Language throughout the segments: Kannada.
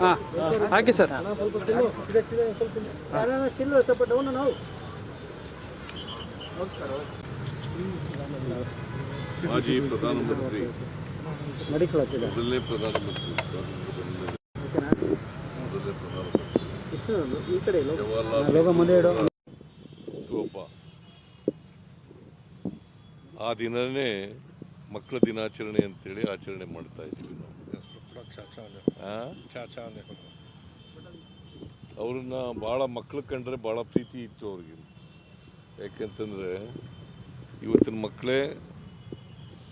ಹಾಂ ಹಾಕಿ ಸರ್ ಸ್ಟಿಲ್ ಸ್ವಲ್ಪ ಡೌನ್ ನಾವು ಮಾಜಿ ಪ್ರಧಾನಮಂತ್ರಿ ಮಡಿಕೊಳತ್ತಿದೆ ಮೊದಲನೇ ಪ್ರಧಾನಮಂತ್ರಿ ಸ್ವಾತಂತ್ರ್ಯ ಮೊದಲನೇ ಪ್ರಧಾನಮಂತ್ರಿ ಈ ಕಡೆ ಜವಾಹರ್ಲಾಲ್ ಲೋಗ ಮುಂದೆ ಇಡು ಹುಟ್ಟುಹಬ್ಬ ಆ ದಿನನೇ ಮಕ್ಕಳ ದಿನಾಚರಣೆ ಅಂತೇಳಿ ಆಚರಣೆ ಮಾಡ್ತಾ ಇದ್ವಿ ನಾವು? ಅವ್ರನ್ನ ಭಾಳ ಮಕ್ಕಳು ಕಂಡ್ರೆ ಭಾಳ ಪ್ರೀತಿ ಇತ್ತು ಅವ್ರಿಗೆ ಯಾಕೆಂತಂದರೆ ಇವತ್ತಿನ ಮಕ್ಕಳೇ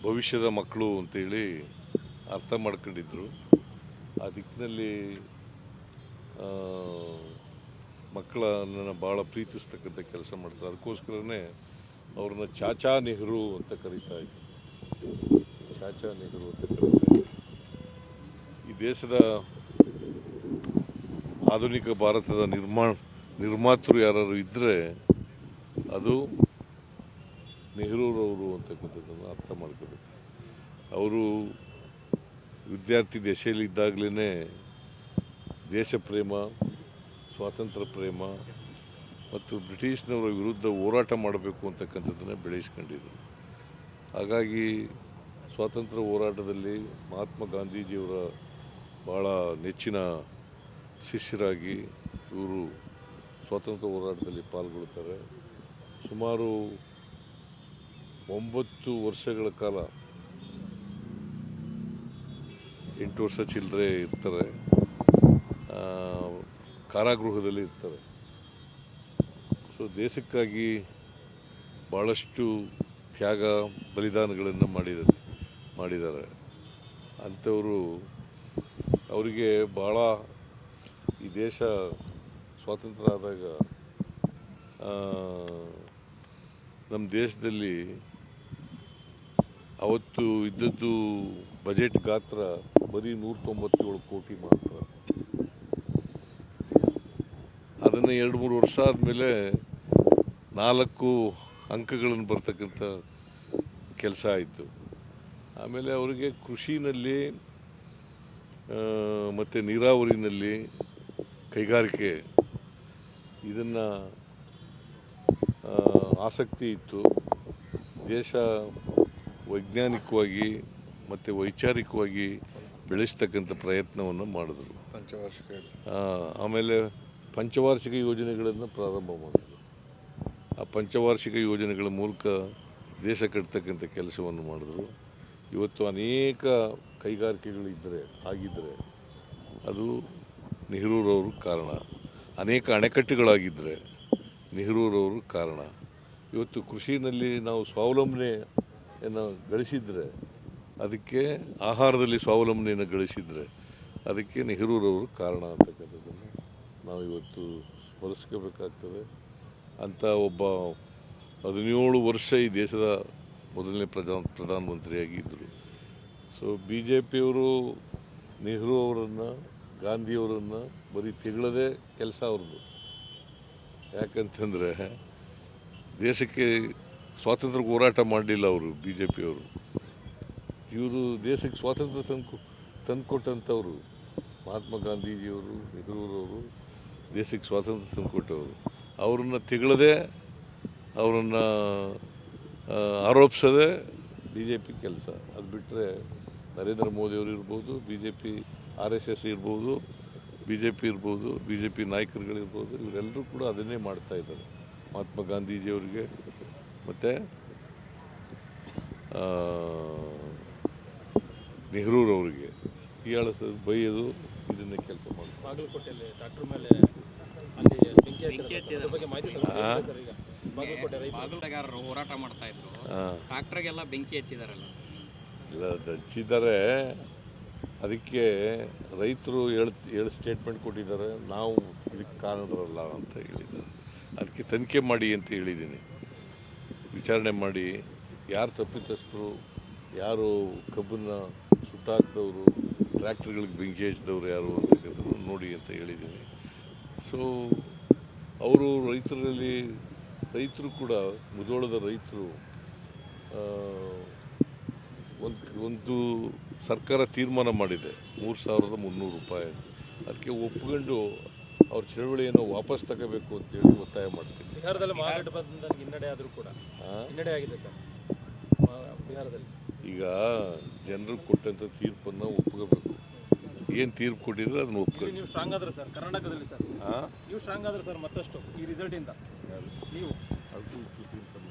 ಭವಿಷ್ಯದ ಮಕ್ಕಳು ಅಂತೇಳಿ ಅರ್ಥ ಮಾಡ್ಕೊಂಡಿದ್ರು. ಆ ದಿಕ್ಕಿನಲ್ಲಿ ಮಕ್ಕಳನ್ನು ಭಾಳ ಪ್ರೀತಿಸ್ತಕ್ಕಂಥ ಕೆಲಸ ಮಾಡ್ತಾರೆ ಅದಕ್ಕೋಸ್ಕರನೇ ಅವ್ರನ್ನ ಚಾಚಾ ನೆಹರು ಅಂತ ಕರೀತಾ ಇದ್ದರು ಚಾಚಾ ನೆಹರು ಅಂತ ಕರೀತಾ ಈ ದೇಶದ ಆಧುನಿಕ ಭಾರತದ ನಿರ್ಮಾಣ, ನಿರ್ಮಾತೃ ಯಾರು ಇದ್ದರೆ ಅದು ನೆಹರೂರವರು ಅಂತಕ್ಕಂಥದ್ದನ್ನು ಅರ್ಥ ಮಾಡ್ಕೋಬೇಕು. ಅವರು ವಿದ್ಯಾರ್ಥಿ ದೆಸೆಯಲ್ಲಿದ್ದಾಗಲೇ ದೇಶ ಪ್ರೇಮ ಸ್ವಾತಂತ್ರ್ಯ ಪ್ರೇಮ ಮತ್ತು ಬ್ರಿಟಿಷ್ನವರ ವಿರುದ್ಧ ಹೋರಾಟ ಮಾಡಬೇಕು ಅಂತಕ್ಕಂಥದ್ದನ್ನು ಬೆಳೆಸ್ಕೊಂಡಿದ್ರು. ಹಾಗಾಗಿ ಸ್ವಾತಂತ್ರ್ಯ ಹೋರಾಟದಲ್ಲಿ ಮಹಾತ್ಮ ಗಾಂಧೀಜಿಯವರ ಭಾಳ ನೆಚ್ಚಿನ ಶಿಷ್ಯರಾಗಿ ಇವರು ಸ್ವಾತಂತ್ರ್ಯ ಹೋರಾಟದಲ್ಲಿ ಪಾಲ್ಗೊಳ್ತಾರೆ. ಸುಮಾರು ಒಂಬತ್ತು ವರ್ಷಗಳ ಕಾಲ ಎಂಟು ವರ್ಷ ಚಿಲ್ಲರೆ ಇರ್ತಾರೆ. ಕಾರಾಗೃಹದಲ್ಲಿ ಇರ್ತಾರೆ. ಸೊ ದೇಶಕ್ಕಾಗಿ ಭಾಳಷ್ಟು ತ್ಯಾಗ, ಬಲಿದಾನಗಳನ್ನು ಮಾಡಿದ, ಮಾಡಿದ್ದಾರೆ. ಅಂಥವರು ಅವರಿಗೆ ಭಾಳ ಈ ದೇಶ ಸ್ವಾತಂತ್ರ್ಯ ಆದಾಗ ನಮ್ಮ ದೇಶದಲ್ಲಿ ಅವತ್ತು ಇದ್ದದ್ದು ಬಜೆಟ್ ಗಾತ್ರ ಬರೀ ನೂರ ತೊಂಬತ್ತೇಳು ಕೋಟಿ ಮಾತ್ರ. ಅದನ್ನು ಎರಡು ಮೂರು ವರ್ಷ ಆದಮೇಲೆ ನಾಲ್ಕು ಅಂಕಗಳನ್ನು ಬರ್ತಕ್ಕಂಥ ಕೆಲಸ ಆಯಿತು. ಆಮೇಲೆ ಅವರಿಗೆ ಕೃಷಿನಲ್ಲಿ ಮತ್ತು ನೀರಾವರಿನಲ್ಲಿ ಕೈಗಾರಿಕೆ ಇದನ್ನು ಆಸಕ್ತಿ ಇತ್ತು. ದೇಶ ವೈಜ್ಞಾನಿಕವಾಗಿ ಮತ್ತು ವೈಚಾರಿಕವಾಗಿ ಬೆಳೆಸ್ತಕ್ಕಂಥ ಪ್ರಯತ್ನವನ್ನು ಮಾಡಿದ್ರು. ಪಂಚವಾರ್ಷಿಕ ಆಮೇಲೆ ಪಂಚವಾರ್ಷಿಕ ಯೋಜನೆಗಳನ್ನು ಪ್ರಾರಂಭ ಮಾಡಿದ್ರು. ಆ ಪಂಚವಾರ್ಷಿಕ ಯೋಜನೆಗಳ ಮೂಲಕ ದೇಶ ಕಟ್ತಕ್ಕಂಥ ಕೆಲಸವನ್ನು ಮಾಡಿದ್ರು. ಇವತ್ತು ಅನೇಕ ಕೈಗಾರಿಕೆಗಳಿದ್ದರೆ ಆಗಿದ್ದರೆ ಅದು ನೆಹರೂರವರು ಕಾರಣ. ಅನೇಕ ಅಣೆಕಟ್ಟುಗಳಾಗಿದ್ದರೆ ನೆಹರೂರವರು ಕಾರಣ. ಇವತ್ತು ಕೃಷಿನಲ್ಲಿ ನಾವು ಸ್ವಾವಲಂಬನೆಯನ್ನು ಗಳಿಸಿದರೆ, ಅದಕ್ಕೆ ಆಹಾರದಲ್ಲಿ ಸ್ವಾವಲಂಬನೆಯನ್ನು ಗಳಿಸಿದರೆ ಅದಕ್ಕೆ ನೆಹರೂರವರು ಕಾರಣ ಅಂತಕ್ಕಂಥದ್ದನ್ನು ನಾವು ಇವತ್ತು ಸ್ಮರಿಸ್ಕೋಬೇಕಾಗ್ತದೆ. ಅಂಥ ಒಬ್ಬ ಹದಿನೇಳು ವರ್ಷ ಈ ದೇಶದ ಮೊದಲನೇ ಪ್ರಧಾನ, ಪ್ರಧಾನಮಂತ್ರಿಯಾಗಿದ್ದರು. ಸೊ ಬಿ ಜೆ ಪಿಯವರು ನೆಹರು ಅವರನ್ನು ಗಾಂಧಿಯವರನ್ನು ಬರೀ ತಿಗಳದೇ ಕೆಲಸ ಅವ್ರದ್ದು. ಯಾಕಂತಂದರೆ ದೇಶಕ್ಕೆ ಸ್ವಾತಂತ್ರ್ಯ ಹೋರಾಟ ಮಾಡಲಿಲ್ಲ ಅವರು ಬಿ ಜೆ ಪಿಯವರು ಇವರು ದೇಶಕ್ಕೆ ಸ್ವಾತಂತ್ರ್ಯ ತಂದು ತಂದುಕೊಟ್ಟಂಥವ್ರು. ಮಹಾತ್ಮ ಗಾಂಧೀಜಿಯವರು, ನೆಹರೂರವರು ದೇಶಕ್ಕೆ ಸ್ವಾತಂತ್ರ್ಯ ತಂದುಕೊಟ್ಟವರು. ಅವರನ್ನು ತಿಗಳದೆ, ಅವರನ್ನು ಆರೋಪಿಸದೆ ಬಿ ಜೆ ಪಿ ಕೆಲಸ. ಅದು ಬಿಟ್ಟರೆ ನರೇಂದ್ರ ಮೋದಿಯವರು ಇರ್ಬೋದು B J P R S S ಇರ್ಬೋದು ಬಿ ಜೆ ಪಿ ಇರ್ಬೋದು ಬಿ ಜೆ ಪಿ ನಾಯಕರುಗಳಿರ್ಬೋದು, ಇವರೆಲ್ಲರೂ ಕೂಡ ಅದನ್ನೇ ಮಾಡ್ತಾ ಇದ್ದಾರೆ. ಮಹಾತ್ಮ ಗಾಂಧೀಜಿಯವರಿಗೆ ಮತ್ತು ನೆಹರೂರವ್ರಿಗೆ ಹೀಯಾಳಿಸೋದು ಬೈಯೋದು ಇದನ್ನೇ ಕೆಲಸ ಹೋರಾಟ ಮಾಡ್ತಾ ಇದ್ರು. ಟ್ರಾಕ್ಟರ್ಗೆಲ್ಲ ಬೆಂಕಿ ಹಚ್ಚಿದಾರಲ್ಲ ಸರ್. ಇಲ್ಲ ಹಚ್ಚಿದ್ದಾರೆ ಅದಕ್ಕೆ ರೈತರು ಹೇಳಿ ಹೇಳಿ ಸ್ಟೇಟ್ಮೆಂಟ್ ಕೊಟ್ಟಿದ್ದಾರೆ. ನಾವು ಇದಕ್ಕೆ ಕಾರಣರಲ್ಲ ಅಂತ ಹೇಳಿದ್ದಾರೆ. ಅದಕ್ಕೆ ತನಿಖೆ ಮಾಡಿ ಅಂತ ಹೇಳಿದ್ದೀನಿ. ವಿಚಾರಣೆ ಮಾಡಿ ಯಾರು ತಪ್ಪಿತಸ್ಥರು, ಯಾರು ಕಬ್ಬನ್ನು ಸುಟ್ಟಾಕ್ದವರು, ಟ್ರ್ಯಾಕ್ಟರ್ಗಳಿಗೆ ಬೆಂಕಿ ಹಚ್ಚಿದವ್ರು ಯಾರು ಅಂತಕ್ಕಂಥದ್ದು ನೋಡಿ ಅಂತ ಹೇಳಿದ್ದೀನಿ. ಸೊ ಅವರು ರೈತರಲ್ಲಿ, ರೈತರು ಕೂಡ ಮುದೋಳದ ರೈತರು ಒಂದು ಒಂದು ಸರ್ಕಾರ ತೀರ್ಮಾನ ಮಾಡಿದೆ. ಮೂರು ಸಾವಿರದ ಮುನ್ನೂರು ರೂಪಾಯಿ. ಅದಕ್ಕೆ ಒಪ್ಕೊಂಡು ಅವ್ರ ಚಳವಳಿಯನ್ನು ವಾಪಸ್ ತಗೋಬೇಕು ಅಂತೇಳಿ ಒತ್ತಾಯ ಮಾಡ್ತೀನಿ. ಬಿಹಾರದಲ್ಲಿ ಮಹಾಗಠಬಂಧನ್ ಹಿನ್ನಡೆ ಆದರೂ ಕೂಡ? ಹಿನ್ನಡೆ ಆಗಿದೆ ಸರ್. ಬಿಹಾರದಲ್ಲಿ. ಈಗ ಜನರು ಕೊಟ್ಟಂತ ತೀರ್ಪನ್ನು ಒಪ್ಕೋಬೇಕು. ಏನು ತೀರ್ಪು ಕೊಟ್ಟಿದ್ರೆ ಅದನ್ನ ಇಲ್ಲಿ ನೀವು ಸ್ಟ್ರಾಂಗ್ ಆದ್ರೆ ಸರ್ ಕರ್ನಾಟಕದಲ್ಲಿ ಸರ್. ನೀವು ಸ್ಟ್ರಾಂಗ್ ಆದ್ರೆ ಸರ್ ಮತ್ತಷ್ಟು ಈ ರಿಸಲ್ಟಿಂದ ನೀವು. ಅದು ತೀರ್ಪನ್ನು